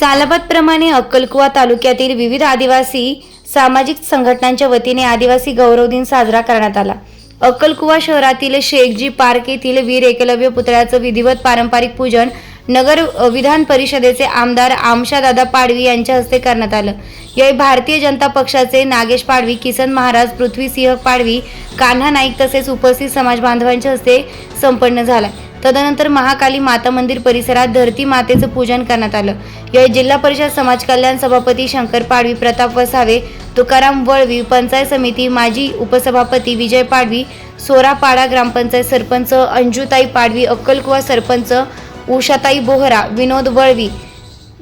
सालाबादप्रमाणे अक्कलकुवा तालुक्यातील विविध आदिवासी सामाजिक संघटनांच्या वतीने आदिवासी गौरव दिन साजरा करण्यात आला. अक्कलकुवा शहरातील शेखजी पार्क येथील वीर एकलव्य पुतळ्याचं विधिवत पारंपरिक पूजन नगर विधान परिषदेचे आमदार आमशादादा पाडवी यांच्या हस्ते करण्यात आलं. यावेळी भारतीय जनता पक्षाचे नागेश पाडवी किसन महाराज पृथ्वीसिंह पाडवी कान्हा नाईक तसेच उपस्थित समाज बांधवांच्या हस्ते संपन्न झाला. तदनंतर महाकाली माता मंदिर परिसरात धरती मातेचं पूजन करण्यात आलं. यावेळी जिल्हा परिषद समाज कल्याण सभापती शंकर पाडवी प्रताप वसावे तुकाराम वळवी पंचायत समिती माजी उपसभापती विजय पाडवी सोरापाडा ग्रामपंचायत सरपंच अंजुताई पाडवी अक्कलकुवा सरपंच उषाताई बोहरा विनोद वळवी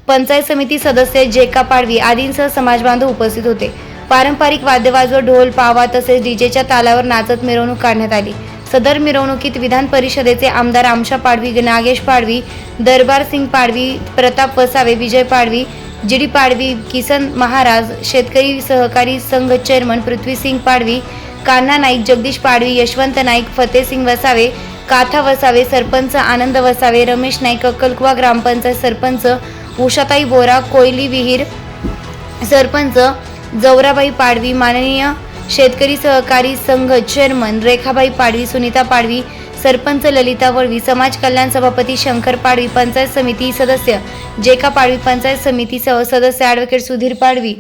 पंचायत समिती सदस्य जेका पाडवी आदींसह समाजबांधव उपस्थित होते. पारंपरिक वाद्यवाजवर ढोल पावा तसेच डीजेच्या तालावर नाचत मिरवणूक काढण्यात आली. सदर मिरवणुकीत विधान परिषदेचे आमदार आमशा पाडवी नागेश पाडवी दरबार सिंग पाडवी प्रताप वसावे विजय पाडवी जिडी पाडवी किसन महाराज शेतकरी सहकारी संघ चेअरमन पृथ्वीसिंग पाडवी कान्हा नाईक जगदीश पाडवी यशवंत नाईक फतेहसिंग वसावे काथा वसावे सरपंच आनंद वसावे रमेश नाईक अक्कलकुवा ग्रामपंचायत सरपंच उषाताई बोरा कोयली विहीर सरपंच जवराबाई पाडवी माननीय शेतकरी सहकारी संघ चेअरमन रेखाबाई पाडवी सुनीता पाडवी सरपंच ललिता वळवी समाज कल्याण सभापती शंकर पाडवी पंचायत समिती सदस्य जेका पाडवी पंचायत समितीसह सदस्य ॲडव्होकेट सुधीर पाडवी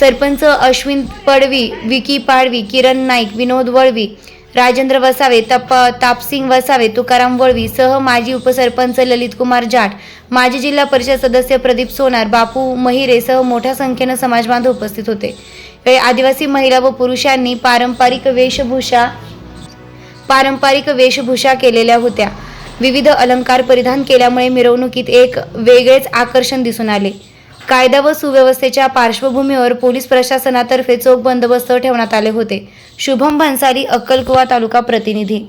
सरपंच अश्विन पडवी विकी पाडवी किरण नाईक विनोद वळवी राजेंद्र वसावे तप तापसिंग वसावे तुकाराम वळवी सह माजी उपसरपंच ललित कुमार जाट माजी जिल्हा परिषद सदस्य प्रदीप सोनार बापू महिरे सह मोठ्या संख्येनं समाजबांधव उपस्थित होते. यावेळी आदिवासी महिला व पुरुषांनी पारंपरिक वेशभूषा पारंपरिक वेशभूषा केलेल्या होत्या. विविध अलंकार परिधान केल्यामुळे मिरवणुकीत एक वेगळेच आकर्षण दिसून आले. कायदा व सुव्यवस्थेच्या पार्श्वभूमीवर पोलीस प्रशासनातर्फे चोख बंदोबस्त ठेवण्यात आले होते. शुभम भन्सारी अक्कलकुवा तालुका प्रतिनिधी.